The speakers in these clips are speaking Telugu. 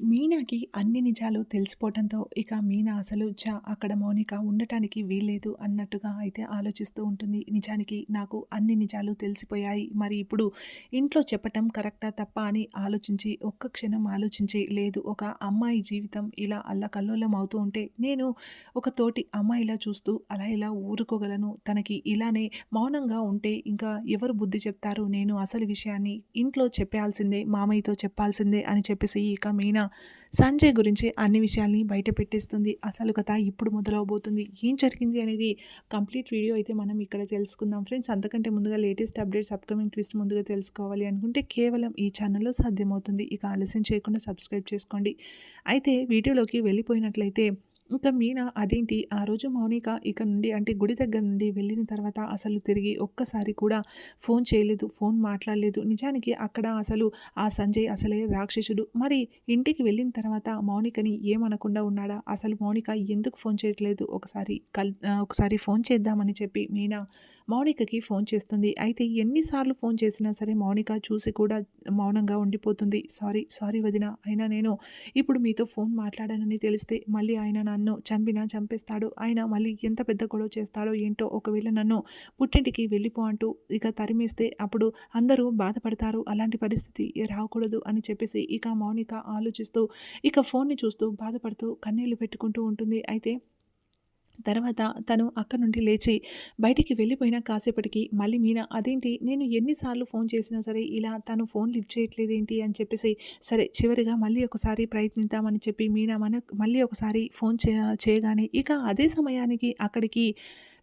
మీనాకి అన్ని నిజాలు తెలిసిపోవటంతో ఇక మీనా అసలు చ అక్కడ మౌనిక ఉండటానికి వీల్లేదు అన్నట్టుగా అయితే ఆలోచిస్తూ ఉంటుంది. నిజానికి నాకు అన్ని నిజాలు తెలిసిపోయాయి. మరి ఇప్పుడు ఇంట్లో చెప్పటం కరెక్టా తప్ప అని ఆలోచించి ఒక్క క్షణం ఆలోచించి లేదు. ఒక అమ్మాయి జీవితం ఇలా అల్లకల్లోలం అవుతూ ఉంటే నేను ఒక తోటి అమ్మాయిలా చూస్తూ అలా ఇలా ఊరుకోగలను? తనకి ఇలానే మౌనంగా ఉంటే ఇంకా ఎవరు బుద్ధి చెప్తారు? నేను అసలు విషయాన్ని ఇంట్లో చెప్పాల్సిందే మామయ్యతో చెప్పాల్సిందే అని చెప్పేసి ఇక మీనా సంజయ్ గురించి అన్ని విషయాల్ని బయట పెట్టేస్తుంది. అసలు కథ ఇప్పుడు మొదలవబోతుంది. ఏం జరిగింది అనేది కంప్లీట్ వీడియో అయితే మనం ఇక్కడ తెలుసుకుందాం ఫ్రెండ్స్. అంతకంటే ముందుగా లేటెస్ట్ అప్డేట్స్ అప్కమింగ్ ట్విస్ట్ ముందుగా తెలుసుకోవాలి అనుకుంటే కేవలం ఈ ఛానల్లో సాధ్యమవుతుంది. ఇక ఆలస్యం చేయకుండా సబ్స్క్రైబ్ చేసుకోండి. అయితే వీడియోలోకి వెళ్ళిపోయినట్లయితే ఇంకా మీనా అదేంటి? ఆ రోజు మౌనిక ఇక నుండి అంటే గుడి దగ్గర నుండి వెళ్ళిన తర్వాత అసలు తిరిగి ఒక్కసారి కూడా ఫోన్ చేయలేదు ఫోన్ మాట్లాడలేదు. నిజానికి అక్కడ అసలు ఆ సంజయ్ అసలే రాక్షసుడు. మరి ఇంటికి వెళ్ళిన తర్వాత మౌనికని ఏమనకుండా ఉన్నాడా? అసలు మౌనిక ఎందుకు ఫోన్ చేయట్లేదు? ఒకసారి కల్ ఒకసారి ఫోన్ చేద్దామని చెప్పి మీనా మౌనికకి ఫోన్ చేస్తుంది. అయితే ఎన్నిసార్లు ఫోన్ చేసినా సరే మౌనిక చూసి కూడా మౌనంగా ఉండిపోతుంది. సారీ సారీ వదిన అయినా నేను ఇప్పుడు మీతో ఫోన్ మాట్లాడానని తెలిస్తే మళ్ళీ ఆయన నా నన్ను చంపినా చంపేస్తాడు. ఆయన మళ్ళీ ఎంత పెద్ద గొడవ చేస్తాడో ఏంటో ఒకవేళ నన్ను పుట్టింటికి వెళ్ళిపో అంటూ ఇక తరిమేస్తే అప్పుడు అందరూ బాధపడతారు. అలాంటి పరిస్థితి రాకూడదు అని చెప్పేసి ఇక మౌనిక ఆలోచిస్తూ ఇక ఫోన్ని చూస్తూ బాధపడుతూ కన్నీళ్ళు పెట్టుకుంటూ ఉంటుంది. అయితే తర్వాత తను అక్కడి నుండి లేచి బయటికి వెళ్ళిపోయిన కాసేపటికి మళ్ళీ మీనా అదేంటి? నేను ఎన్నిసార్లు ఫోన్ చేసినా సరే ఇలా తను ఫోన్ లిఫ్ట్ చేయట్లేదు ఏంటి? అని చెప్పేసి సరే చివరిగా మళ్ళీ ఒకసారి ప్రయత్నిద్దామని చెప్పి మీనా మన మళ్ళీ ఒకసారి ఫోన్ చేయగానే ఇక అదే సమయానికి అక్కడికి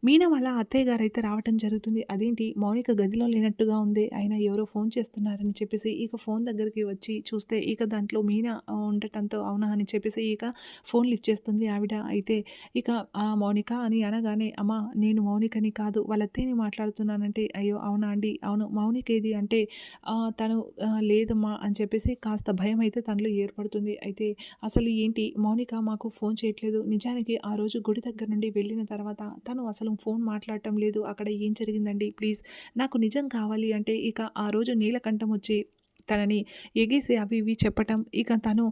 మీనా వాళ్ళ అత్తయ్య గారు అయితే రావటం జరుగుతుంది. అదేంటి? మౌనిక గదిలో లేనట్టుగా ఉంది. ఆయన ఎవరో ఫోన్ చేస్తున్నారని చెప్పేసి ఇక ఫోన్ దగ్గరికి వచ్చి చూస్తే ఇక దాంట్లో మీనా ఉండటంతో అవునా అని చెప్పేసి ఇక ఫోన్ లిఫ్ట్ చేస్తుంది ఆవిడ. అయితే ఇక ఆ మౌనిక అని అనగానే అమ్మా నేను మౌనికని కాదు. వాళ్ళ అత్తయ్యని మాట్లాడుతున్నానంటే అయ్యో అవునా అండి? అవును మౌనిక ఏది అంటే తను లేదమ్మా అని చెప్పేసి కాస్త భయం అయితే తనలో ఏర్పడుతుంది. అయితే అసలు ఏంటి? మౌనిక మాకు ఫోన్ చేయట్లేదు. నిజానికి ఆ రోజు గుడి దగ్గర నుండి వెళ్ళిన తర్వాత తను అసలు ఫోన్ మాట్లాడటం లేదు. అక్కడ ఏం జరిగిందండి? ప్లీజ్ నాకు నిజం కావాలి అంటే ఇక ఆ రోజు నీలకంఠం వచ్చి తనని ఎగేసి అవి ఇవి చెప్పటం ఇక తను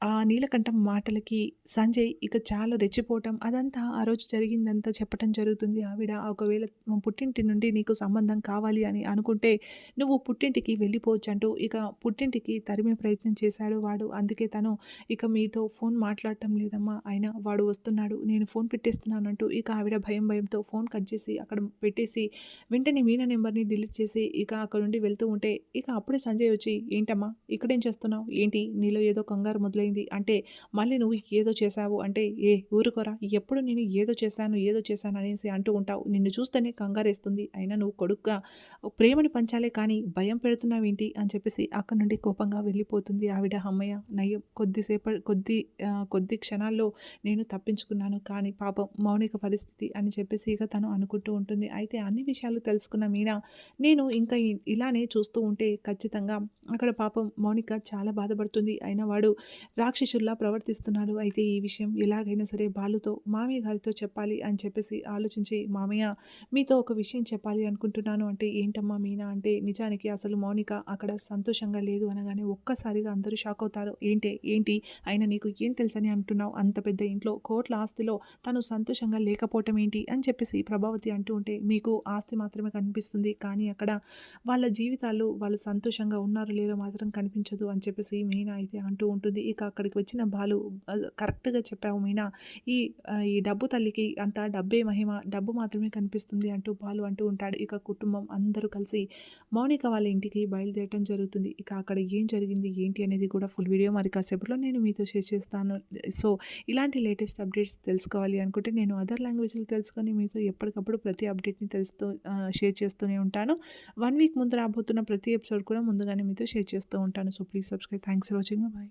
ఆ నీలకంఠం మాటలకి సంజయ్ ఇక చాలా రెచ్చిపోవటం అదంతా ఆ రోజు జరిగిందంతా చెప్పటం జరుగుతుంది. ఆవిడ ఒకవేళ పుట్టింటి నుండి నీకు సంబంధం కావాలి అని అనుకుంటే నువ్వు పుట్టింటికి వెళ్ళిపోవచ్చు అంటూ ఇక పుట్టింటికి తరిమే ప్రయత్నం చేశాడు వాడు. అందుకే తను ఇక మీతో ఫోన్ మాట్లాడటం లేదమ్మా అయినా వాడు వస్తున్నాడు నేను ఫోన్ పెట్టేస్తున్నానంటూ ఇక ఆవిడ భయం భయంతో ఫోన్ కట్ చేసి అక్కడ పెట్టేసి వెంటనే మీనా నెంబర్ని డిలీట్ చేసి ఇక అక్కడ నుండి వెళ్తూ ఉంటే ఇక అప్పుడే సంజయ్ వచ్చి ఏంటమ్మా ఇక్కడేం చేస్తున్నావు? ఏంటి? నీలో ఏదో కంగారు మొదలైంది అయిపోయింది అంటే మళ్ళీ నువ్వు ఏదో చేశావు అంటే ఏ ఊరుకోరా? ఎప్పుడు నేను ఏదో చేశాను ఏదో చేశాను అనేసి అంటూ ఉంటావు. నిన్ను చూస్తేనే కంగారేస్తుంది. అయినా నువ్వు కొడుకుగా ప్రేమని పంచాలే కానీ భయం పెడుతున్నావేంటి? అని చెప్పేసి అక్కడ నుండి కోపంగా వెళ్ళిపోతుంది ఆవిడ అమ్మయ్య. నయ్యం కొద్దిసేపటి కొద్ది కొద్ది క్షణాల్లో నేను తప్పించుకున్నాను కానీ పాపం మౌనిక పరిస్థితి అని చెప్పేసి ఇక తను అనుకుంటూ ఉంటుంది. అయితే అన్ని విషయాలు తెలుసుకున్న మీనా నేను ఇంకా ఇలానే చూస్తూ ఉంటే ఖచ్చితంగా అక్కడ పాపం మౌనిక చాలా బాధపడుతుంది. అయినా వాడు రాక్షసుల్లా ప్రవర్తిస్తున్నాడు. అయితే ఈ విషయం ఎలాగైనా సరే బాలుతో మామయ్య గారితో చెప్పాలి అని చెప్పేసి ఆలోచించి మామయ్య మీతో ఒక విషయం చెప్పాలి అనుకుంటున్నాను. అంటే ఏంటమ్మా మీనా? అంటే నిజానికి అసలు మౌనిక అక్కడ సంతోషంగా లేదు అనగానే ఒక్కసారిగా అందరూ షాక్ అవుతారు. ఏంటి? ఏంటి? అయినా నీకు ఏం తెలుసని అంటున్నావు? అంత పెద్ద ఇంట్లో కోట్ల ఆస్తిలో తను సంతోషంగా లేకపోవటం ఏంటి? అని చెప్పేసి ప్రభావతి అంటూ ఉంటే మీకు ఆస్తి మాత్రమే కనిపిస్తుంది. కానీ అక్కడ వాళ్ళ జీవితాలు వాళ్ళు సంతోషంగా ఉన్నారు లేరో మాత్రం కనిపించదు అని చెప్పేసి మీనా అయితే అంటూ ఉంటుంది. ఇక అక్కడికి వచ్చిన బాలు కరెక్ట్గా చెప్పావు మీనా. ఈ ఈ డబ్బు తల్లికి అంత డబ్బే మహిమ డబ్బు మాత్రమే కనిపిస్తుంది అంటూ బాలు అంటూ ఉంటాడు. ఇక కుటుంబం అందరూ కలిసి మౌనిక వాళ్ళ ఇంటికి బయలుదేరటం జరుగుతుంది. ఇక అక్కడ ఏం జరిగింది ఏంటి అనేది కూడా ఫుల్ వీడియో మరి కాసేపులో నేను మీతో షేర్ చేస్తాను. సో ఇలాంటి లేటెస్ట్ అప్డేట్స్ తెలుసుకోవాలి అనుకుంటే నేను అదర్ లాంగ్వేజ్లు తెలుసుకొని మీతో ఎప్పటికప్పుడు ప్రతి అప్డేట్ని తెలుస్తూ షేర్ చేస్తూనే ఉంటాను. వన్ వీక్ ముందు రాబోతున్న ప్రతి ఎపిసోడ్ కూడా ముందుగానే మీతో షేర్ చేస్తూ ఉంటాను. So please subscribe thanks for watching bye